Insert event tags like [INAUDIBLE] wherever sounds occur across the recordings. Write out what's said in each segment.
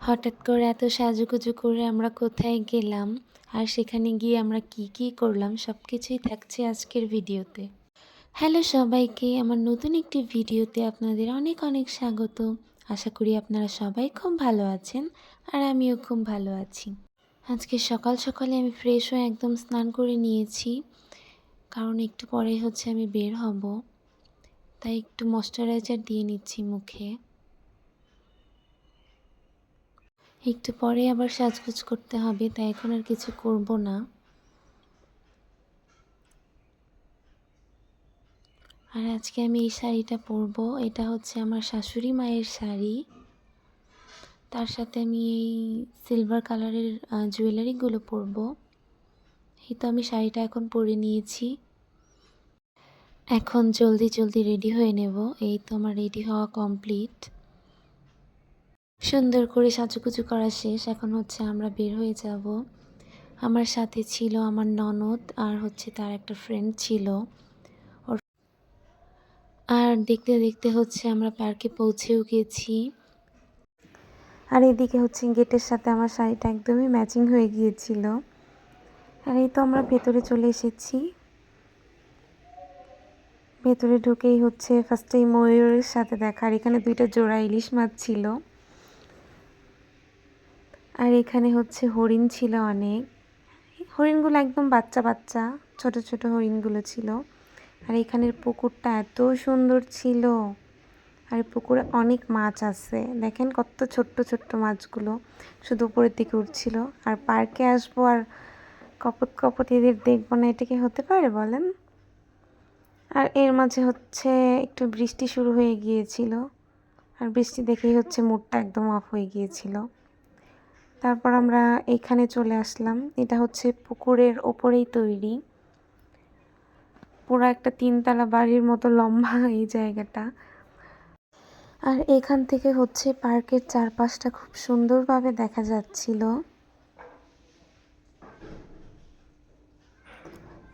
হঠাৎ করে এত সাজুগুজু করে আমরা কোথায় গেলাম? আর সেখানে গিয়ে আমরা কি কি করলাম? সব কিছুই থাকছে আজকের ভিডিওতে। হ্যালো সবাইকে, আমার নতুন একটি ভিডিওতে আপনাদের অনেক অনেক স্বাগত। আশা করি আপনারা সবাই খুব ভালো আছেন আর আমিও খুব ভালো আছি। আজকে সকাল সকালে আমি ফ্রেশ হয়ে একদম স্নান করে নিয়েছি। কারণ একটু পরে হচ্ছে আমি বের হব। তাই একটু ময়শ্চারাইজার দিয়ে নিচ্ছি মুখে। একটু পরে আবার সাজগোজ করতে হবে, তাই এখন আর কিছু করব না। আর আজকে আমি এই শাড়িটা পরবো, এটা হচ্ছে আমার শাশুড়ি মায়ের শাড়ি। তার সাথে আমি এই সিলভার কালারের জুয়েলারিগুলো পরব। এই তো আমি শাড়িটা এখন পরে নিয়েছি। এখন জলদি জলদি রেডি হয়ে নেব, এই তো আমার রেডি হওয়া কমপ্লিট সুন্দর করে সাজুগুজু করা শেষ। এখন হচ্ছে আমরা বের হয়ে যাব। আমার সাথে ছিল আমার ননদ আর হচ্ছে তার একটা ফ্রেন্ড ছিল। আর দেখতে দেখতে হচ্ছে আমরা পার্কে পৌঁছেও গেছি। আর এদিকে হচ্ছে গেটের সাথে আমার শাড়িটা একদমই ম্যাচিং হয়ে গিয়েছিল। আর এই তো আমরা ভেতরে চলে এসেছি। ভেতরে ঢুকেই হচ্ছে ফার্স্টেই ময়ূরের সাথে দেখা। আর এখানে দুইটা জোড়া ইলিশ মাছ ছিল। আর এখানে হচ্ছে হরিণ ছিল অনেক। হরিণগুলো একদম বাচ্চা বাচ্চা, ছোট ছোট হরিণগুলো ছিল। আর এখানের পুকুরটা এত সুন্দর ছিল। আর পুকুরে অনেক মাছ আছে। দেখেন কত ছোট্ট ছোট্ট মাছগুলো শুধু উপরের দিকে উঠছিল। আর পার্কে আসব আর কপত কপত এদের দেখব না, এটা কি হতে পারে বলেন? আর এর মাঝে হচ্ছে একটু বৃষ্টি শুরু হয়ে গিয়েছিল। আর বৃষ্টি দেখেই হচ্ছে মুডটা একদম অফ হয়ে গিয়েছিল। তারপর আমরা এখানে চলে আসলাম। এটা হচ্ছে পুকুরের ওপরেই তৈরি। পুরো একটা তিনতলা বাড়ির মতো লম্বা [LAUGHS] এই জায়গাটা। আর এখান থেকে হচ্ছে পার্কের চারপাশটা খুব সুন্দরভাবে দেখা যাচ্ছিল।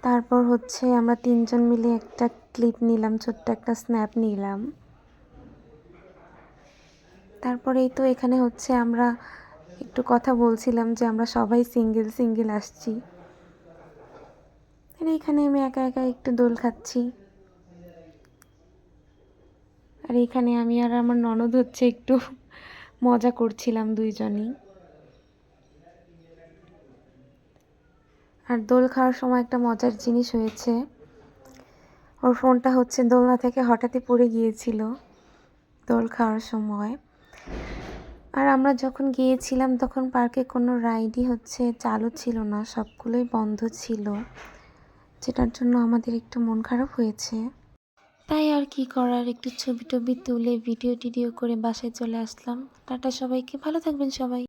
তারপর হচ্ছে আমরা তিনজন মিলে একটা ক্লিপ নিলাম, ছোট্ট একটা স্ন্যাপ নিলাম। তারপরেই তো এখানে হচ্ছে আমরা একটু কথা বলছিলাম যে আমরা সবাই সিঙ্গেল সিঙ্গেল আসছি। আর এখানে আমি একা একা একটু দোল খাচ্ছি। আর এখানে আমি আর আমার ননদ হচ্ছে একটু মজা করছিলাম দুইজনই। আর দোল খাওয়ার সময় একটা মজার জিনিস হয়েছে। ওর ফোনটা হচ্ছে দোলনা থেকে হঠাৎই পড়ে গিয়েছিল দোল খাওয়ার সময়। আর আমরা যখন গিয়েছিলাম, তখন পার্কে কোনো রাইডই হচ্ছে, চালু ছিল না, সবগুলোই বন্ধ ছিল, যেটার জন্য আমাদের একটু মন খারাপ হয়েছে। তাই আর কি করার, একটু ছবি টবি তুলে, ভিডিও টিডিও করে বাসায় চলে আসলাম। টাটা সবাইকে, ভালো থাকবেন সবাই।